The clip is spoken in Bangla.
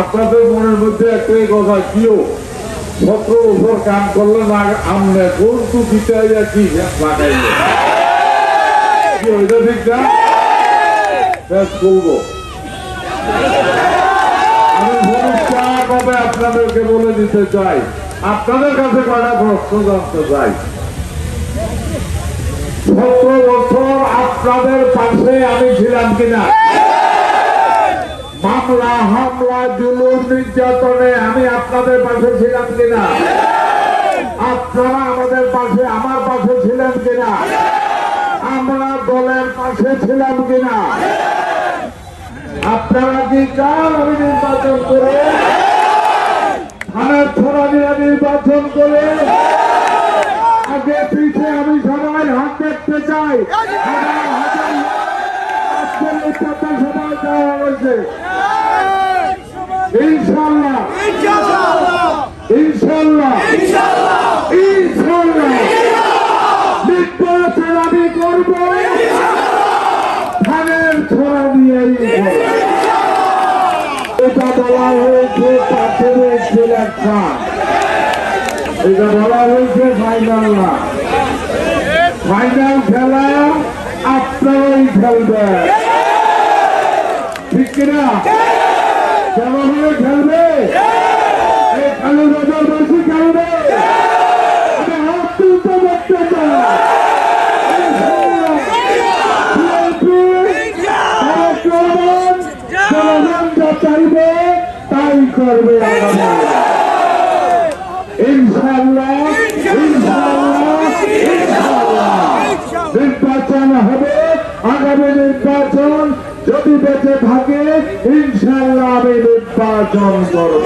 আপনাদের মনের মধ্যে একটাই কথা কিও বছর কাম করলে না, আমনে কোন তু কি লাগাইলে ওইটা ঠিক না? বেশ বলব। আমি পরিষ্কারভাবে আপনাদেরকে বলে দিতে চাই, আপনাদের কাছে কয়টা প্রশ্ন জানতে চাই? সতেরো বছর আপনাদের পাশে আমি ছিলাম কিনা? মামলা, হামলা, জুলুম, নির্যাতনে আমি আপনাদের পাশে ছিলাম কিনা? আপনারা আমাদের পাশে, আমার পাশে ছিলেন কিনা? আমরা দলের পাশে ছিলাম কিনা? আপনারা কি চান নির্বাচন করে থানার ছড়া নিয়ে নির্বাচন করে আগে পিছে আমি সবাই হাত দেখতে চাই। এটা হয়েছে এটা বলা হয়েছে ফাইনাল না ফাইনাল খেলা আপনারাই খেলবেন ঠিক কিনা? হলে খেলবে। তাই করবে ইনশাল্লাহ ইনশাল্লাহ নির্বাচন হবে। আগামী নির্বাচন যদি বেঁচে থাকে ইনশাল্লাহ আমি নির্বাচন করব।